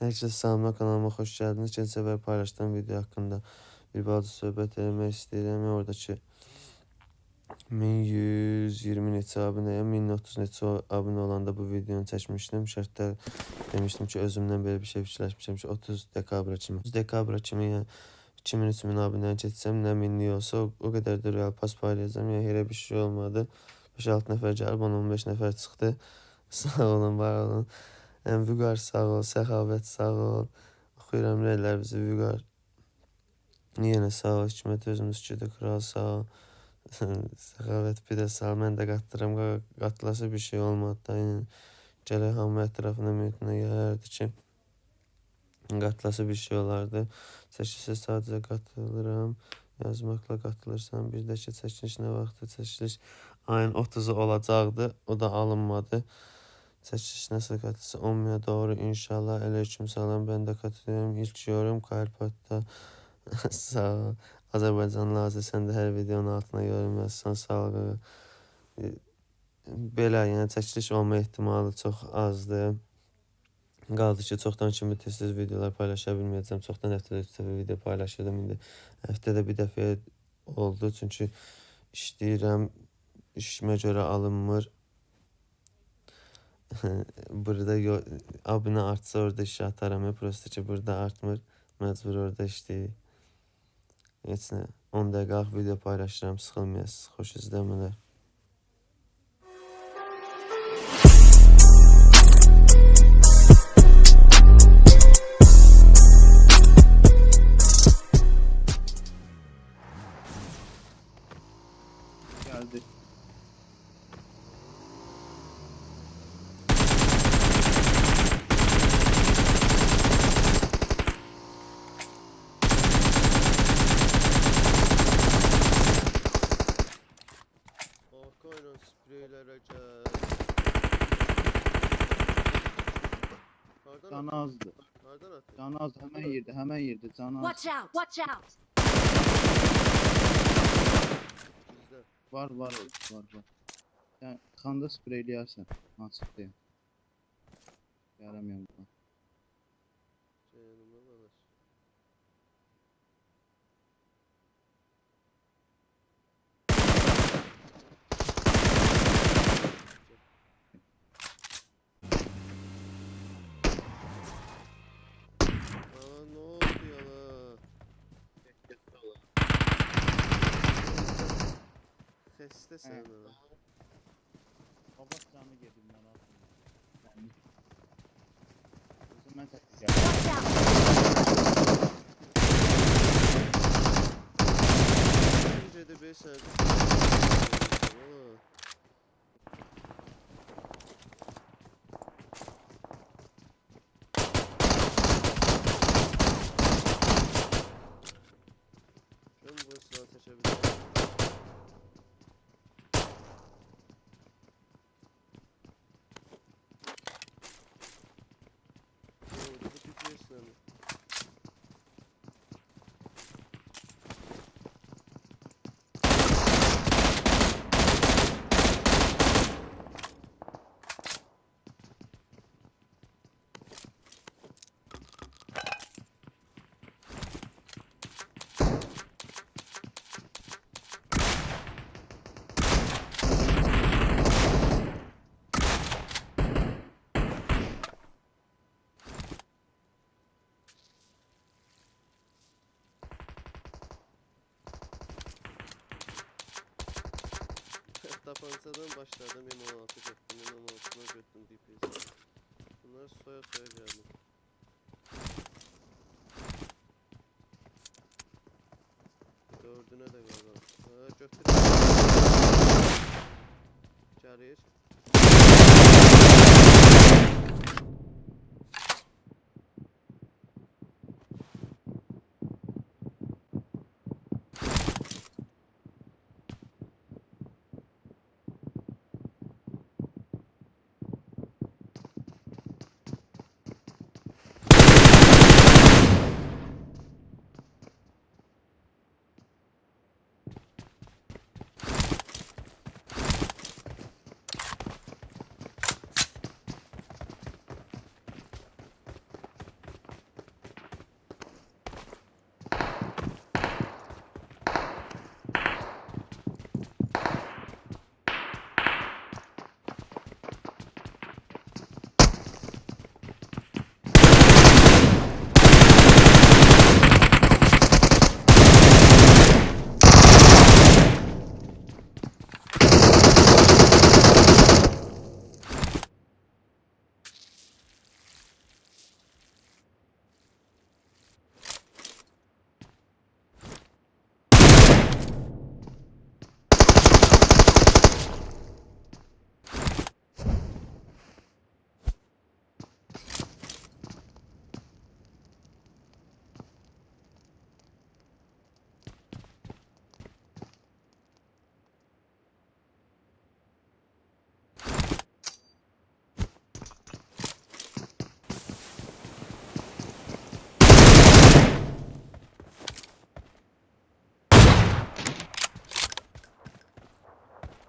Herkese selamlar kanalıma hoş geldiniz. Geçen sefer paylaştığım video hakkında bir bazı söhbət eləmək istəyirəm. Oradakı 1120 neçə abunəyəm, 1030 neçə abunə olanda bu videonu çəkmişdim. Şərtlər demişdim ki, özümdən belə bir şey fikirləşmişəm ki, 30 dekabra kimi. 30 dekabra kimi yəni 2000-3000 abunəyə keçsəm, nə minlik olsa o, o qədər də real pas paylayacağım. Yəni elə bir şey olmadı. 5-6 nəfər gəlib, 10-15 nəfər çıxdı. Sağ olun, var olun. Vüqar sağ ol, Səxavət sağ ol. Oxuyuram rəylər bizi Vüqar. Yenə sağ ol, Hikmət özümüz ki də kral sağ ol. Səxavət bir də sağ ol. Mən də qatdıram, qa- qatılası bir şey olmadı da. Yəni gərək hamı ətrafına mühitinə gələrdi ki, qatılası bir şey olardı. Çəkilişə sadəcə qatılıram. Yazmaqla qatılırsan. Bir də ki, çəkiliş nə vaxtı çəkiliş ayın 30-u olacaqdı. O da alınmadı. Çəkiliş nasıl 10 miyə doğru inşallah. Aleyküm salam. Ben de katılıyorum. İlk yorum kalp hatta. sağ ol. Azərbaycan Lazı sən də hər videonun altına yorum yazsan sağ ol. Belə, yəni çəkiliş olma ehtimalı çox azdır. Qaldı ki, çoxdan kimi tez-tez videolar paylaşa bilməyəcəm. Çoxdan həftədə üç dəfə video paylaşırdım. İndi həftədə bir dəfə oldu. Çünki işləyirəm. İşimə görə alınmır. burada yo abunə artsa orada işə ataram. ya, Prosta ki, burada artmır. Məcbur orada işləyir. Heç nə. 10 dəqiqəlik video paylaşıram. Sıxılmayasınız. Xoş izləmələr. Gəl. Hardan Canı azdı. Canı az hemen yedi. Hemen yedi. Canı az. Watch out! Watch out! Var var var var. Sen kanda spreyleyersen. Açıktayım. Yaramıyorum buradan. Xəstəsən Hə. ha. Baba canı yedim ben aslında. Yani. Kızım ben tek geldim. Watch out! Bence de 5 saat. Ben bu silah seçebilirim. Oo, bu TPS ne? Tapancadan başladım M16 götürdüm M16'dan götürdüm DPS. Bunlar soya soya geldi. Dördüne de galiba. Ha götür. Gəlir.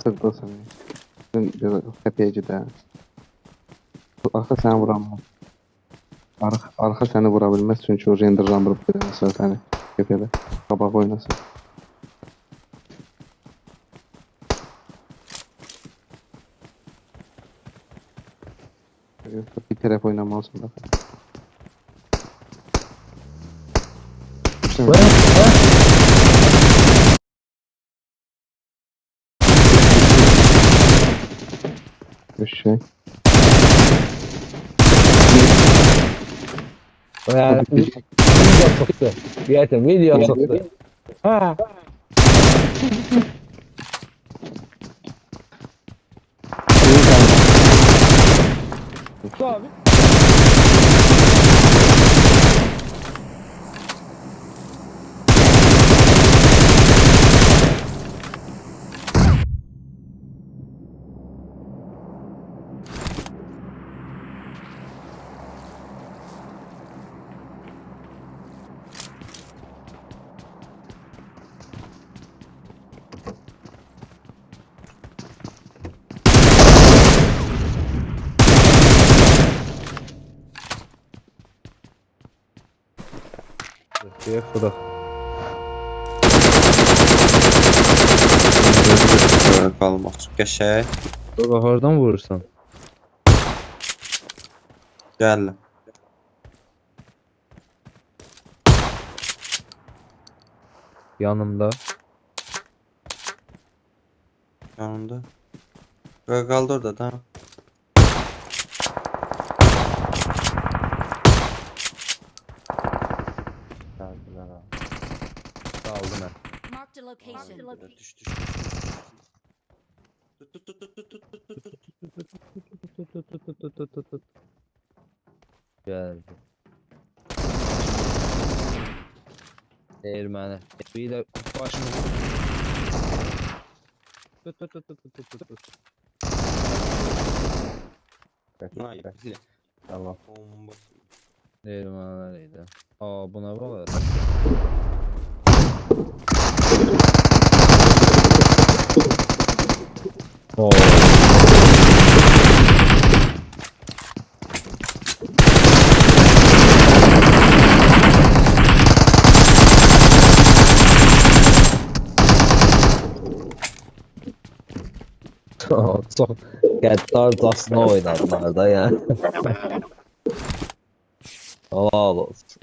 Səni. Bir təpəyə gedə. Arxa səni vuramaz. Arxa, arxa səni vura bilməz çünki o renderlandırıb bilməsə səni təpədə. Qabaq oynasın. Yoxsa bir tərəf oynamalısın da. Şey. Ya, Video çıktı. Yetim video çıktı. Ha. Abi. Şey fırak. qalmaq çox qəşəng. Baba hardan vurursan? Gəldim. Yanımda. Yanımda. Qoy qaldı orada da. Geldiler ha. Kaldı ben. Marked a location. Düş düş. Tut tut tut tut tut tut tut. Geldi. Değirmeni. Bir de başını. Tut tut tut tut tut tut tut. Ay, bile. Tamam. Bomba. Değirmeni nereydi? Aa buna bak. Oo. Çok gaddarcasına oynadılar da yani. Helal olsun.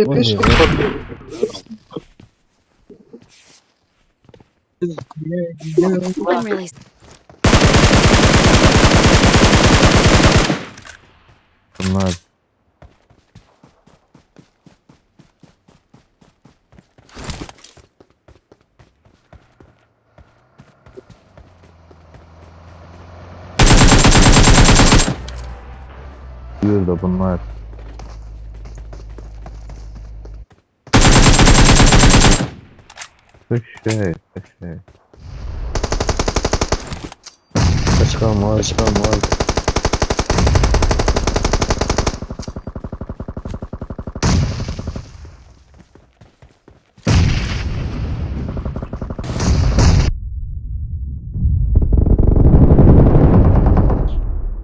I'm really Bunlar Yürüdü bunlar. Şey, şey. Çıkan var, çıkan var.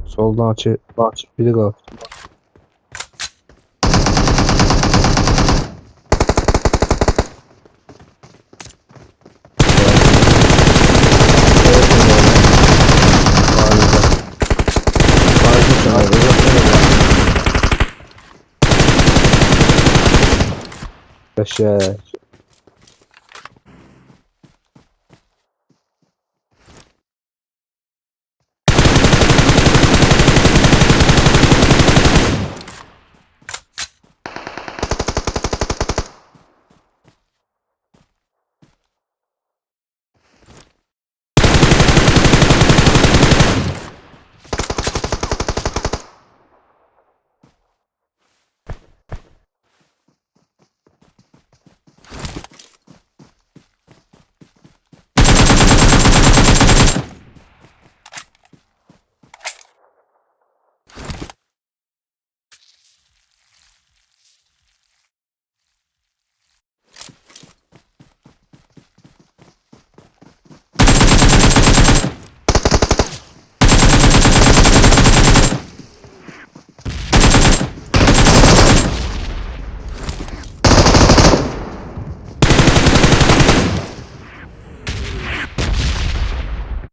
Soldan açı, açı biri kal. 是